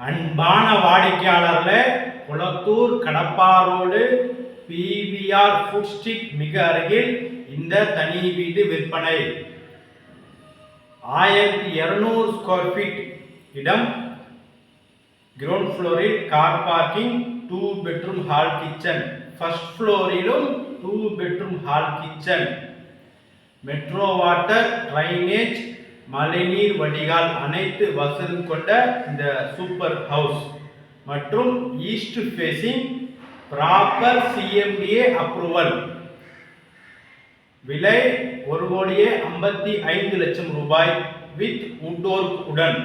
அன்பான வாடிக்கையாளர்களே Kolathur Kadappa road PVR food street மிக அருகில் இந்த தனி வீடு விற்பனை. ஆயிரத்தி இருநூறு ஸ்கொயர் ஃபீட் இடம். கிரவுண்ட் ஃப்ளோரில் car parking two bedroom hall kitchen first ஃப்ளோரிலும் two bedroom hall kitchen metro water drainage மழைநீர் வடிகால் அனைத்து வசதி கொண்ட இந்த சூப்பர் ஹவுஸ் மற்றும் east facing proper CMDA approval விலை ஒரு கோடியே ஐம்பத்தி ஐந்து லட்சம் ரூபாய் வித் உட்டோர்க் உடன்.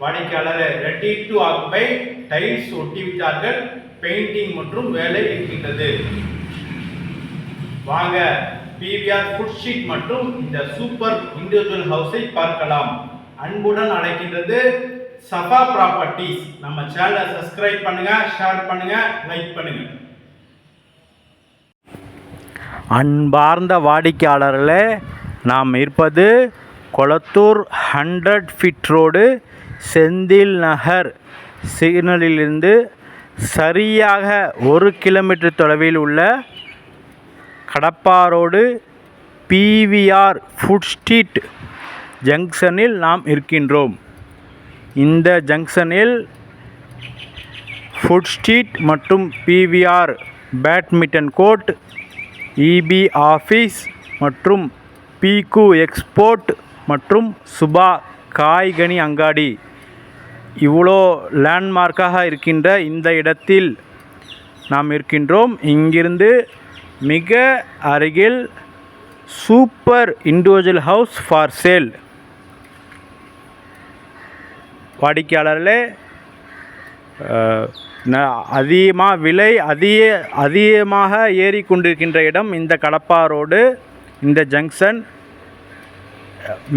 வாடிக்கையாளர் ரெடி டு ஆக்குபை டைல்ஸ் ஒட்டிவிட்டார்கள் பெயிண்டிங் மற்றும் வேலை இருக்கின்றது. வாங்க பிவிஆர் ஃபுட் ஷீட் மற்றும் இந்த சூப்பர் இண்டிவிஜுவல் ஹவுஸை பார்க்கலாம். அன்புடன் அழைக்கின்றது சஃபா ப்ராப்பர்ட்டிஸ் நம்ம சேனலை சப்ஸ்கிரைப் பண்ணுங்க ஷேர் பண்ணுங்க லைக் பண்ணுங்க. அன்பார்ந்த வாடிக்கையாளர்களே நாம் இருப்பது Kolathur hundred feet road Senthil Nagar. சிக்னலிலிருந்து சரியாக ஒரு கிலோமீட்டர் தொலைவில் உள்ள கடப்பாரோடு பிவிஆர் ஃபுட் ஸ்ட்ரீட் ஜங்ஷனில் நாம் இருக்கின்றோம். இந்த ஜங்ஷனில் ஃபுட் ஸ்ட்ரீட் மற்றும் PVR badminton court EB office மற்றும் பிகு எக்ஸ்போர்ட் மற்றும் சுபா காய்கனி அங்காடி. இவ்வளோ லேண்ட்மார்க்காக இருக்கின்ற இந்த இடத்தில் நாம் இருக்கின்றோம். இங்கிருந்து மிக அருகில் super individual house for sale. வாடிக்கையாளர்களே அதிகமாக விலை அதிக அதிகமாக ஏறிக்கொண்டிருக்கின்ற இடம் இந்த கடப்பா ரோடு இந்த ஜங்ஷன்.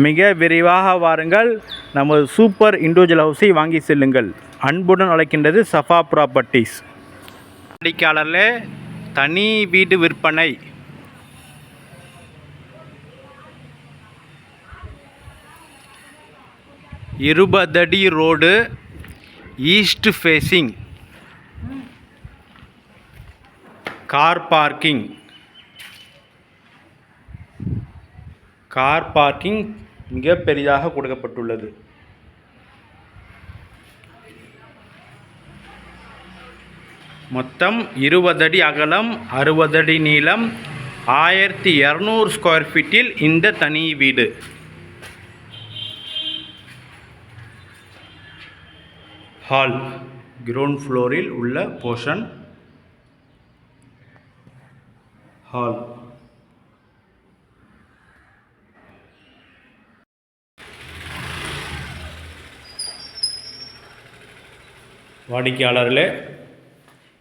மிக விரைவாக வாருங்கள். நமது சூப்பர் இண்டிவிஜுவல் ஹவுஸை வாங்கி செல்லுங்கள். அன்புடன் அழைக்கின்றது சஃபா ப்ராப்பர்ட்டிஸ். வாடிக்கையாளர்களே தனி வீடு விற்பனை. இருபதடி road east facing car parking. Car parking மிக பெரிதாக கொடுக்கப்பட்டுள்ளது. மொத்தம் இருபது அடி அகலம் அறுபது அடி நீளம் ஆயிரத்தி இரநூறு ஸ்கொயர் ஃபீட்டில் இந்த தனி வீடு. ஹால் கிரவுண்ட் ஃப்ளோரில் உள்ள போர்ஷன் ஹால் வாடிக்கையாளர்களே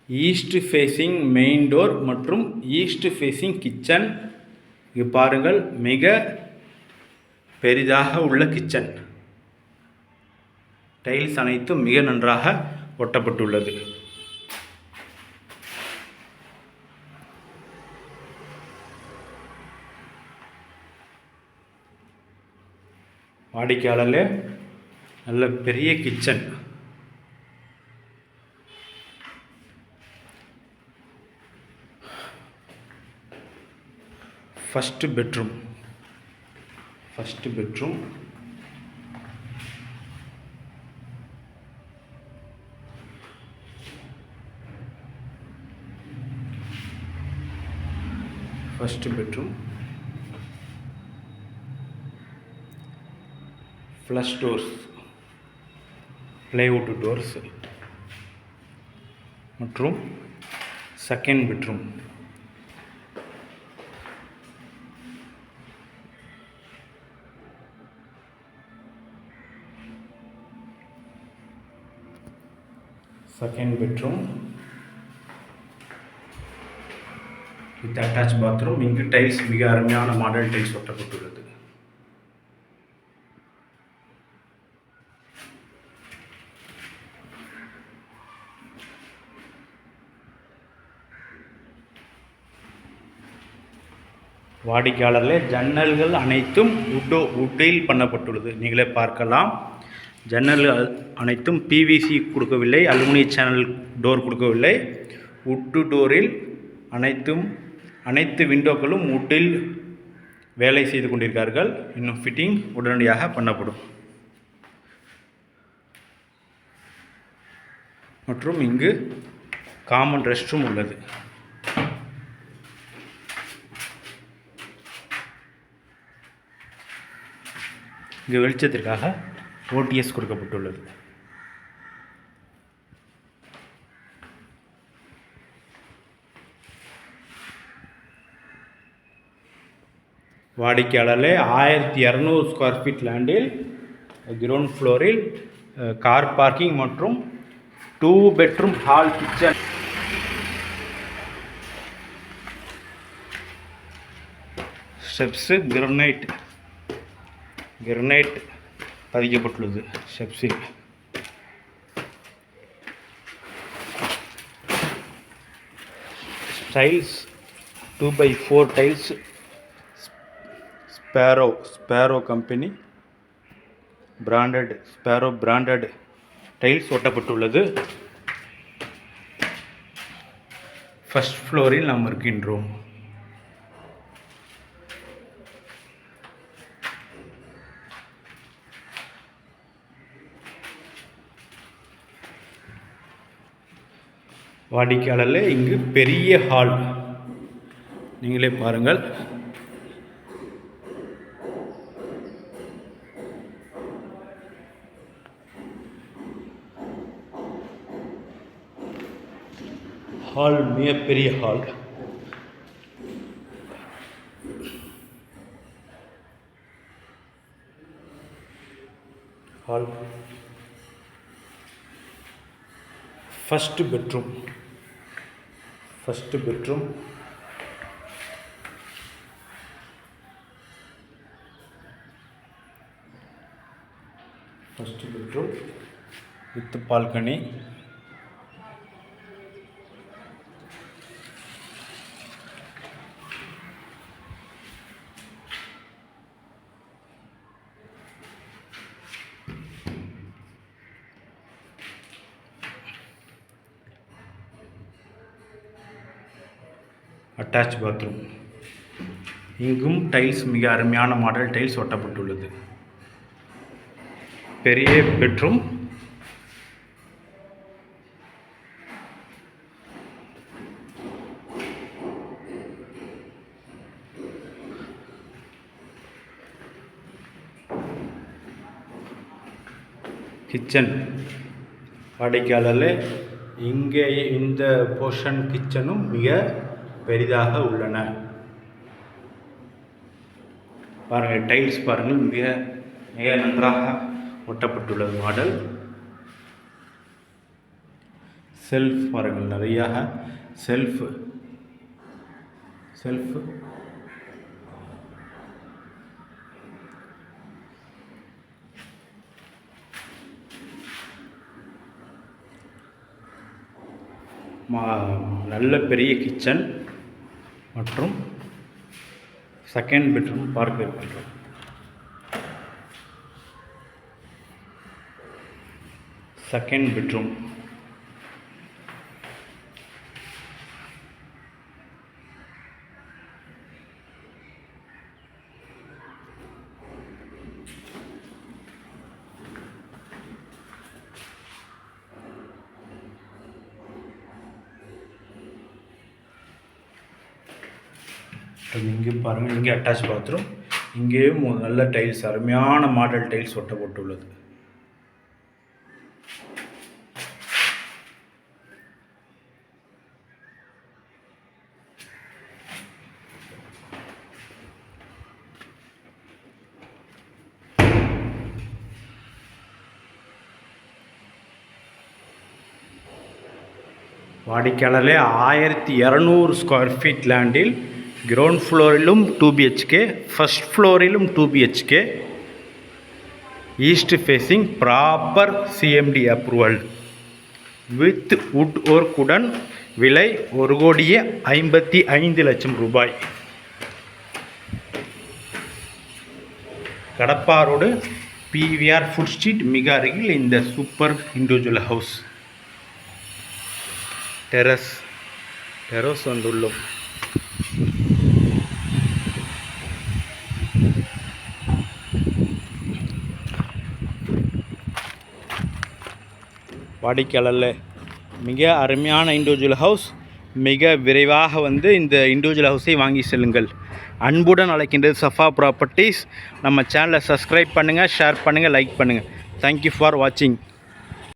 ஈஸ்ட் ஃபேஸிங் மெயின் டோர் மற்றும் ஈஸ்ட் ஃபேஸிங் கிச்சன். இங்கு பாருங்கள் மிக பெரிதாக உள்ள கிச்சன். டைல்ஸ் அனைத்தும் மிக நன்றாக ஒட்டப்பட்டுள்ளது. வாடிக்கையாளர்களே நல்ல பெரிய kitchen. First bedroom first bedroom first bedroom flush doors plywood doors மற்றும் second bedroom second bedroom with attach bathroom இங்கு டைல்ஸ் மிக அருமையான மாடல் டைல்ஸ் ஒட்டப்பட்டுள்ளது. வாடிக்கையாளர்களே ஜன்னல்கள் அனைத்தும் உட்டோ உட்டில் பண்ணப்பட்டுள்ளது. நீங்களே பார்க்கலாம். ஜன்னல் அனைத்தும் பிவிசி கொடுக்கவில்லை அலுமினிய சேனல் டோர் கொடுக்கவில்லை. உட்டு டோரில் அனைத்தும் அனைத்து விண்டோக்களும் உட்டில் வேலை செய்து கொண்டிருக்கார்கள் இன்னும் ஃபிட்டிங் உடனடியாக பண்ணப்படும். மற்றும் இங்கு காமன் ரெஸ்ட் ரூம் உள்ளது. இங்கு வெளிச்சத்திற்காக ஓடிஎஸ் கொடுக்கப்பட்டுள்ளது. வாடிக்கையாளர்களே ஆயிரத்தி இரநூறு ஸ்கொயர் ஃபீட் லேண்டில் கிரவுண்ட் ஃப்ளோரில் கார் பார்க்கிங் மற்றும் two bedroom hall kitchen steps granite granite பதிக்கப்பட்டுள்ளது. செப்சில் tiles two by four tiles. Sparrow sparrow company branded sparrow branded tiles ஒட்டப்பட்டுள்ளது. First ஃப்ளோரில் நாம் இருக்கின்றோம். வாடிக்கையாளர்களே இங்கு பெரிய ஹால் நீங்களே பாருங்கள். ஹால் மிகப்பெரிய hall hall first bedroom first bedroom first bedroom with balcony attach bathroom இங்கும் டைல்ஸ் மிக அருமையான மாடல் டைல்ஸ் ஒட்டப்பட்டுள்ளது. பெரிய பெட்ரூம் கிச்சன் வாடிக்கையாளர்களே இங்கே இந்த போர்ஷன் கிச்சனும் மிக பெரிதாக உள்ளன. பாருங்கள் டைல்ஸ் பாருங்கள் மிக மிக நன்றாக ஒட்டப்பட்டுள்ளது மாடல். செல்ஃப் பாருங்கள் நிறையாக செல்ஃப் செல்ஃப் மா நல்ல பெரிய கிச்சன் மற்றும் செகண்ட் பெட்ரூம் பார்க்க இருக்கின்றோம் செகண்ட் பெட்ரூம் இங்கே பாருங்கள் இங்கே அட்டாச் பாத்ரூம் இங்கேயும் ஒரு நல்ல டைல்ஸ் அருமையான மாடல் டைல்ஸ் ஒட்டப்பட்டுள்ளது வாடிக்கையாளர்களே ஆயிரத்தி இரநூறு ஸ்கொயர் ஃபீட் லேண்டில் கிரவுண்ட் ஃப்ளோரிலும் two BHK first ஃப்ளோரிலும் two BHK east facing proper CMD approval with உட் ஒர்க்குடன் விலை ஒரு கோடியே ஐம்பத்தி ஐந்து லட்சம் ரூபாய். கடப்பாரோடு பிவிஆர் ஃபுட் ஸ்ட்ரீட் மிக அருகில் இந்த super individual house terrace terrace வந்துள்ளோம் வாடிக்கையாளரில் மிக அருமையான இண்டிவிஜுவல் ஹவுஸ் மிக விரைவாக வந்து இந்த இண்டிவிஜுவல் ஹவுஸை வாங்கி செல்லுங்கள். அன்புடன் அழைக்கின்றது சஃபா ப்ராப்பர்ட்டிஸ் நம்ம சேனலை சப்ஸ்கிரைப் பண்ணுங்கள் ஷேர் பண்ணுங்கள் லைக் பண்ணுங்கள் தேங்க்யூ ஃபார் வாட்சிங்